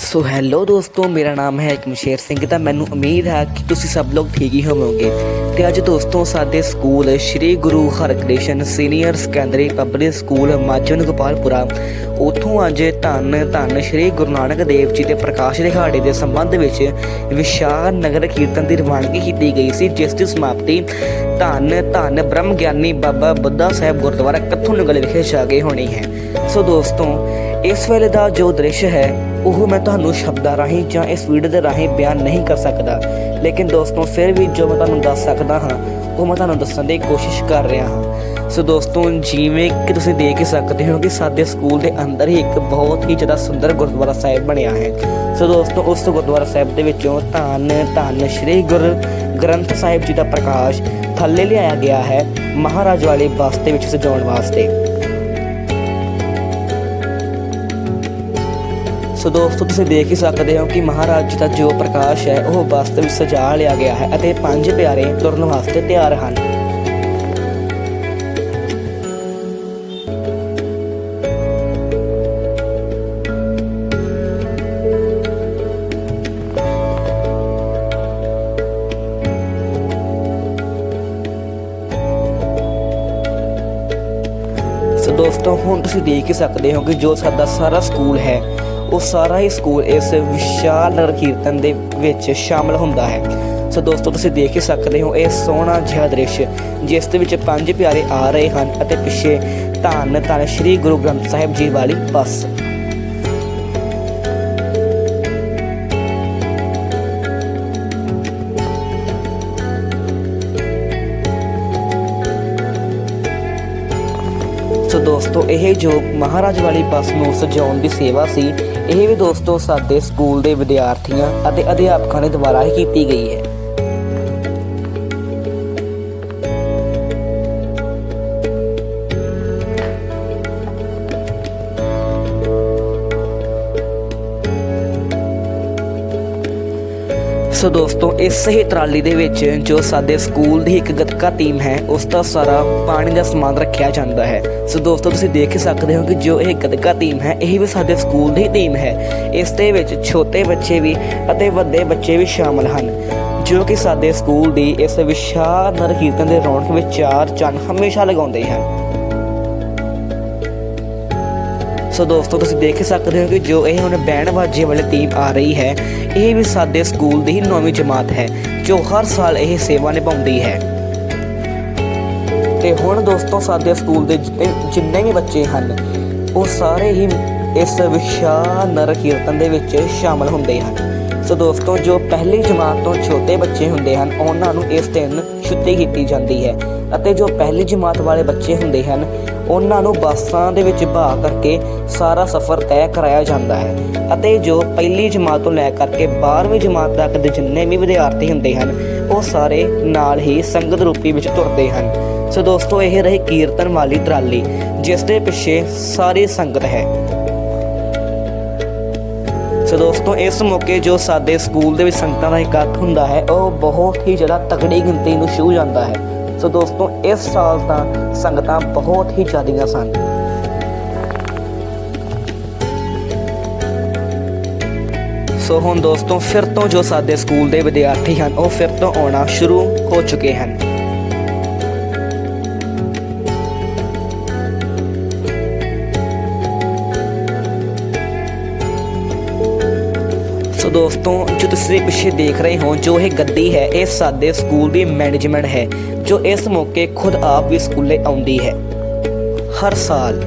So hello ਦੋਸਤੋ, ਮੇਰਾ ਨਾਮ ਹੈ ਕਮਸ਼ੇਰ ਸਿੰਘ, ਤਾਂ ਮੈਨੂੰ ਉਮੀਦ ਹੈ ਕਿ ਤੁਸੀਂ ਸਭ ਲੋਕ ਠੀਕ ਹੀ ਹੋਵੋਗੇ। ਤੇ ਅੱਜ ਦੋਸਤੋ, ਸਾਡੇ school Shri Guru Harkrishan senior secondary public school Majan Gopalpura. ਉਥੋਂ ਅੱਜ ਧੰਨ ਧੰਨ ਸ਼੍ਰੀ ਗੁਰੂ ਨਾਨਕ ਦੇਵ ਜੀ ਦੇ ਪ੍ਰਕਾਸ਼ ਦਿਹਾੜੇ ਦੇ ਸੰਬੰਧ ਵਿੱਚ ਵਿਸ਼ਾਲ ਨਗਰ ਕੀਰਤਨ ਦੀ ਰਵਾਨਗੀ ਕੀਤੀ ਗਈ ਸੀ, ਜਿਸ ਦੀ ਸਮਾਪਤੀ ਧੰਨ ਧੰਨ ਬ੍ਰਹਮ ਗਿਆਨੀ ਬਾਬਾ ਬੁੱਢਾ ਸਾਹਿਬ ਗੁਰਦੁਆਰਾ ਕੱਥੂ ਨਗਰ ਵਿਖੇ ਜਾ ਕੇ ਹੋਣੀ ਹੈ। ਸੋ ਦੋਸਤੋ, ਇਸ ਵੇਲੇ ਦਾ ਜੋ ਦ੍ਰਿਸ਼ ਹੈ, ਉਹ ਮੈਂ ਤੁਹਾਨੂੰ ਸ਼ਬਦਾਂ ਰਾਹੀਂ ਜਾਂ ਇਸ ਵੀਡੀਓ ਦੇ ਰਾਹੀਂ ਬਿਆਨ ਨਹੀਂ ਕਰ ਸਕਦਾ। ਲੇਕਿਨ ਦੋਸਤੋ, ਫਿਰ ਵੀ ਜੋ ਮੈਂ ਤੁਹਾਨੂੰ ਦੱਸ ਸਕਦਾ ਹਾਂ, ਉਹ ਮੈਂ ਤੁਹਾਨੂੰ ਦੱਸਣ ਦੀ ਕੋਸ਼ਿਸ਼ ਕਰ ਰਿਹਾ ਹਾਂ। ਸੋ ਦੋਸਤੋ, ਜਿਵੇਂ ਕਿ ਤੁਸੀਂ ਦੇਖ ਹੀ ਸਕਦੇ ਹੋ ਕਿ ਸਾਡੇ ਸਕੂਲ ਦੇ ਅੰਦਰ ਹੀ ਇੱਕ ਬਹੁਤ ਹੀ ਜ਼ਿਆਦਾ ਸੁੰਦਰ ਗੁਰਦੁਆਰਾ ਸਾਹਿਬ ਬਣਿਆ ਹੈ। ਸੋ ਦੋਸਤੋ, ਉਸ ਗੁਰਦੁਆਰਾ ਸਾਹਿਬ ਦੇ ਵਿੱਚੋਂ ਧੰਨ ਧੰਨ ਸ਼੍ਰੀ ਗੁਰੂ ਗ੍ਰੰਥ ਸਾਹਿਬ ਜੀ ਦਾ ਪ੍ਰਕਾਸ਼ ਥੱਲੇ ਲਿਆਇਆ ਗਿਆ ਹੈ ਮਹਾਰਾਜ ਵਾਲੇ ਬੱਸ ਦੇ ਵਿੱਚ ਸਜਾਉਣ ਵਾਸਤੇ। ਸੋ ਦੋਸਤੋ, ਤੁਸੀਂ ਦੇਖ ਹੀ ਸਕਦੇ ਹੋ ਕਿ ਮਹਾਰਾਜ ਜੀ ਦਾ ਜੋ ਪ੍ਰਕਾਸ਼ ਹੈ, ਉਹ ਵਾਸਤਵ ਵਿੱਚ ਸਜਾ ਲਿਆ ਗਿਆ ਹੈ ਅਤੇ ਪੰਜ ਪਿਆਰੇ ਤੁਰਨ ਵਾਸਤੇ ਤਿਆਰ ਹਨ। ਸੋ ਹੁਣ ਤੁਸੀਂ ਦੇਖ ਹੀ ਸਕਦੇ ਹੋ ਕਿ ਜੋ ਸਾਡਾ ਸਾਰਾ ਸਕੂਲ ਹੈ, ਉਹ ਸਾਰਾ ਹੀ ਸਕੂਲ ਇਸ ਵਿਸ਼ਾਲ ਨਗਰ ਕੀਰਤਨ ਦੇ ਵਿੱਚ ਸ਼ਾਮਲ ਹੁੰਦਾ ਹੈ। ਸੋ ਦੋਸਤੋ, ਤੁਸੀਂ ਦੇਖ ਹੀ ਸਕਦੇ ਹੋ ਇਹ ਸੋਹਣਾ ਜਿਹਾ ਦ੍ਰਿਸ਼, ਜਿਸ ਦੇ ਵਿੱਚ ਪੰਜ ਪਿਆਰੇ ਆ ਰਹੇ ਹਨ ਅਤੇ ਪਿੱਛੇ ਧੰਨ ਧੰਨ ਸ਼੍ਰੀ ਗੁਰੂ ਗ੍ਰੰਥ ਸਾਹਿਬ ਜੀ ਵਾਲੀ ਬੱਸ। ਦੋਸਤੋ, ਇਹ ਜੋ ਮਹਾਰਾਜ ਵਾਲੀ ਬੱਸ ਨੂੰ ਸਜਾਉਣ ਦੀ ਸੇਵਾ ਸੀ, ਇਹ ਵੀ ਦੋਸਤੋ ਸਾਡੇ ਸਕੂਲ ਦੇ ਵਿਦਿਆਰਥੀਆਂ ਅਤੇ ਅਧਿਆਪਕਾਂ ਦੇ ਦੁਆਰਾ ਹੀ ਕੀਤੀ ਗਈ ਹੈ। ਸੋ ਦੋਸਤੋ, ਇਸ ਹੀ ਟਰਾਲੀ ਦੇ ਵਿੱਚ ਜੋ ਸਾਡੇ ਸਕੂਲ ਦੀ ਇੱਕ ਗੱਤਕਾ ਟੀਮ ਹੈ, ਉਸ ਦਾ ਸਾਰਾ ਪਾਣੀ ਦਾ ਸਮਾਨ ਰੱਖਿਆ ਜਾਂਦਾ ਹੈ। ਸੋ ਦੋਸਤੋ, ਤੁਸੀਂ ਦੇਖ ਸਕਦੇ ਹੋ ਕਿ ਜੋ ਇਹ ਗੱਤਕਾ ਟੀਮ ਹੈ, ਇਹ ਵੀ ਸਾਡੇ ਸਕੂਲ ਦੀ ਟੀਮ ਹੈ। ਇਸ ਦੇ ਵਿੱਚ ਛੋਟੇ ਬੱਚੇ ਵੀ ਅਤੇ ਵੱਡੇ ਬੱਚੇ ਵੀ ਸ਼ਾਮਲ ਹਨ, ਜੋ ਕਿ ਸਾਡੇ ਸਕੂਲ ਦੀ ਇਸ ਵਿਸ਼ਾਲ ਨਰ ਕੀਰਤਨ ਦੇ ਰੌਣਕ ਵਿੱਚ ਚਾਰ ਚੰਨ ਹਮੇਸ਼ਾ ਲਗਾਉਂਦੇ ਹਨ। ਸੋ ਦੋਸਤੋ, ਤੁਸੀਂ ਦੇਖ ਸਕਦੇ ਹੋ ਕਿ ਜੋ ਇਹ ਹੁਣ ਬੈਂਡ ਬਾਜੇ ਵਾਲੀ ਟੀਮ ਆ ਰਹੀ ਹੈ, ਇਹ ਵੀ ਸਾਡੇ ਸਕੂਲ ਦੀ ਹੀ ਨੌਵੀਂ ਜਮਾਤ ਹੈ, ਜੋ ਹਰ ਸਾਲ ਇਹ ਸੇਵਾ ਨਿਭਾਉਂਦੀ ਹੈ। ਤੇ ਹੁਣ ਦੋਸਤੋ, ਸਾਡੇ ਸਕੂਲ ਦੇ ਜਿੰਨੇ ਵੀ ਬੱਚੇ ਹਨ, ਉਹ ਸਾਰੇ ਹੀ ਇਸ ਵਿਸ਼ਾਲ ਨਰ ਕੀਰਤਨ ਦੇ ਵਿੱਚ ਸ਼ਾਮਲ ਹੁੰਦੇ ਹਨ। ਸੋ ਦੋਸਤੋ, ਜੋ ਪਹਿਲੀ ਜਮਾਤ ਤੋਂ ਛੋਟੇ ਬੱਚੇ ਹੁੰਦੇ ਹਨ, ਉਹਨਾਂ ਨੂੰ ਇਸ ਦਿਨ ਛੁੱਟੀ ਕੀਤੀ ਜਾਂਦੀ ਹੈ। ਅਤੇ ਜੋ ਪਹਿਲੀ ਜਮਾਤ ਵਾਲੇ ਬੱਚੇ ਹੁੰਦੇ ਹਨ, ਉਹਨਾਂ ਨੂੰ ਬੱਸਾਂ ਦੇ ਵਿੱਚ ਭਾ ਕਰਕੇ ਸਾਰਾ ਸਫ਼ਰ ਤੈਅ ਕਰਾਇਆ ਜਾਂਦਾ ਹੈ। ਅਤੇ ਜੋ ਪਹਿਲੀ ਜਮਾਤ ਤੋਂ ਲੈ ਕਰਕੇ 12ਵੀਂ ਜਮਾਤ ਤੱਕ ਦੇ ਜਿੰਨੇ ਵੀ ਵਿਦਿਆਰਥੀ ਹੁੰਦੇ ਹਨ, ਉਹ ਸਾਰੇ ਨਾਲ ਹੀ ਸੰਗਤ ਰੂਪੀ ਵਿੱਚ ਤੁਰਦੇ ਹਨ। ਸੋ ਦੋਸਤੋ, ਇਹ ਰਹੀ ਕੀਰਤਨ ਵਾਲੀ ਟਰਾਲੀ, ਜਿਸ ਦੇ ਪਿੱਛੇ ਸਾਰੀ ਸੰਗਤ ਹੈ। ਸੋ ਦੋਸਤੋ, ਇਸ ਮੌਕੇ ਜੋ ਸਾਡੇ ਸਕੂਲ ਦੇ ਵਿੱਚ ਸੰਗਤਾਂ ਦਾ ਇਕੱਠ ਹੁੰਦਾ ਹੈ, ਉਹ ਬਹੁਤ ਹੀ ਜ਼ਿਆਦਾ ਤਕੜੀ ਗਿਣਤੀ ਨੂੰ ਛੂਹ ਜਾਂਦਾ ਹੈ। ਸੋ ਦੋਸਤੋ, ਇਸ ਸਾਲ ਤਾਂ ਸੰਗਤਾਂ ਬਹੁਤ ਹੀ ਜ਼ਿਆਦੀਆਂ ਸਨ। ਸੋ ਹੁਣ ਦੋਸਤੋ, ਫਿਰ ਤੋਂ ਜੋ ਸਾਡੇ ਸਕੂਲ ਦੇ ਵਿਦਿਆਰਥੀ ਹਨ, ਉਹ ਫਿਰ ਤੋਂ ਆਉਣਾ ਸ਼ੁਰੂ ਹੋ ਚੁੱਕੇ ਹਨ। ਸੋ ਦੋਸਤੋ, ਜੋ ਤੁਸੀਂ ਪਿੱਛੇ ਦੇਖ ਰਹੇ ਹੋ, ਜੋ ਇਹ ਗੱਡੀ ਹੈ, ਇਹ ਸਾਡੇ ਸਕੂਲ ਦੀ ਮੈਨੇਜਮੈਂਟ ਹੈ, ਜੋ ਇਸ ਮੌਕੇ ਖੁਦ ਆਪ ਵੀ ਸਕੂਲੇ ਆਉਂਦੀ ਹੈ। ਹਰ ਸਾਲ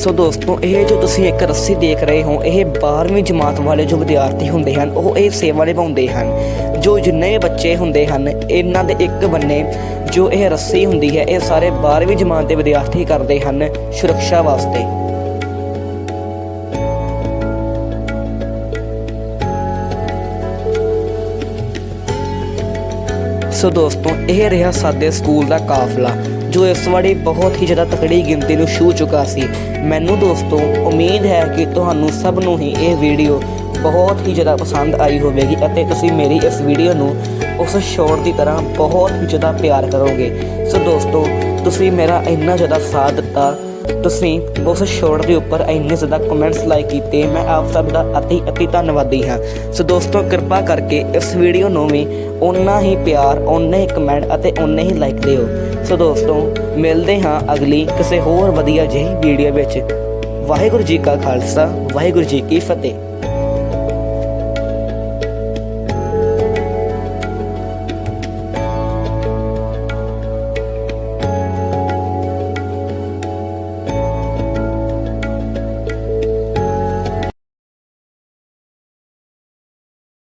ਸੋ ਦੋਸਤੋ, ਇਹ ਜੋ ਤੁਸੀਂ ਇੱਕ ਰੱਸੀ ਦੇਖ ਰਹੇ ਹੋ, ਇਹ 12ਵੀਂ ਜਮਾਤ ਵਾਲੇ ਜੋ ਵਿਦਿਆਰਥੀ ਹੁੰਦੇ ਹਨ, ਉਹ ਇਹ ਸੇਵਾ ਨਿਭਾਉਂਦੇ ਹਨ। ਜੋ ਜਿੰਨੇ ਬੱਚੇ ਹੁੰਦੇ ਹਨ, ਇਹਨਾਂ ਦੇ ਇੱਕ ਬੰਨੇ ਜੋ ਇਹ ਰੱਸੀ ਹੁੰਦੀ ਹੈ, ਇਹ ਸਾਰੇ 12ਵੀਂ ਜਮਾਤ ਦੇ ਵਿਦਿਆਰਥੀ ਕਰਦੇ ਹਨ ਸੁਰੱਖਿਆ ਵਾਸਤੇ। ਸੋ ਦੋਸਤੋ, ਇਹ ਰਿਹਾ ਸਾਡੇ ਸਕੂਲ ਦਾ ਕਾਫਲਾ। ਜੋ ਇਸ ਵਾਰੀ ਬਹੁਤ ਹੀ ਜ਼ਿਆਦਾ ਤਕੜੀ ਗਿਣਤੀ ਨੂੰ ਛੂ ਚੁੱਕਾ ਸੀ। ਮੈਨੂੰ ਦੋਸਤੋ, ਉਮੀਦ ਹੈ ਕਿ ਤੁਹਾਨੂੰ ਸਭ ਨੂੰ ਹੀ ਇਹ ਵੀਡੀਓ ਬਹੁਤ ਹੀ ਜ਼ਿਆਦਾ ਪਸੰਦ ਆਈ ਹੋਵੇਗੀ ਅਤੇ ਤੁਸੀਂ ਮੇਰੀ ਇਸ ਵੀਡੀਓ ਨੂੰ ਉਸ ਸ਼ੋਰ ਦੀ ਤਰ੍ਹਾਂ ਬਹੁਤ ਹੀ ਜ਼ਿਆਦਾ ਪਿਆਰ ਕਰੋਗੇ। ਸੋ ਦੋਸਤੋ, ਤੁਸੀਂ ਮੇਰਾ ਇੰਨਾ ਜ਼ਿਆਦਾ ਸਾਥ ਦਿੱਤਾ। ਤੁਸੀਂ ਉਸ ਸ਼ੋਟ ਦੇ ਉੱਪਰ ਇੰਨੇ ਜ਼ਿਆਦਾ ਕਮੈਂਟਸ ਲਾਈਕ ਕੀਤੇ, ਮੈਂ ਆਪ ਸਭ ਦਾ ਅਤੀ ਅਤੀ ਧੰਨਵਾਦੀ ਹਾਂ। ਸੋ ਦੋਸਤੋ, ਕਿਰਪਾ ਕਰਕੇ ਇਸ ਵੀਡੀਓ ਨੂੰ ਵੀ ਓਨਾ ਹੀ ਪਿਆਰ, ਓਨੇ ਹੀ ਕਮੈਂਟ ਅਤੇ ਓਨੇ ਹੀ ਲਾਈਕ ਦਿਓ। ਸੋ ਦੋਸਤੋ, ਮਿਲਦੇ ਹਾਂ ਅਗਲੀ ਕਿਸੇ ਹੋਰ ਵਧੀਆ ਜਿਹੀ ਵੀਡੀਓ ਵਿੱਚ। ਵਾਹਿਗੁਰੂ ਜੀ ਕਾ ਖਾਲਸਾ, ਵਾਹਿਗੁਰੂ ਜੀ ਕੀ ਫਤਿਹ।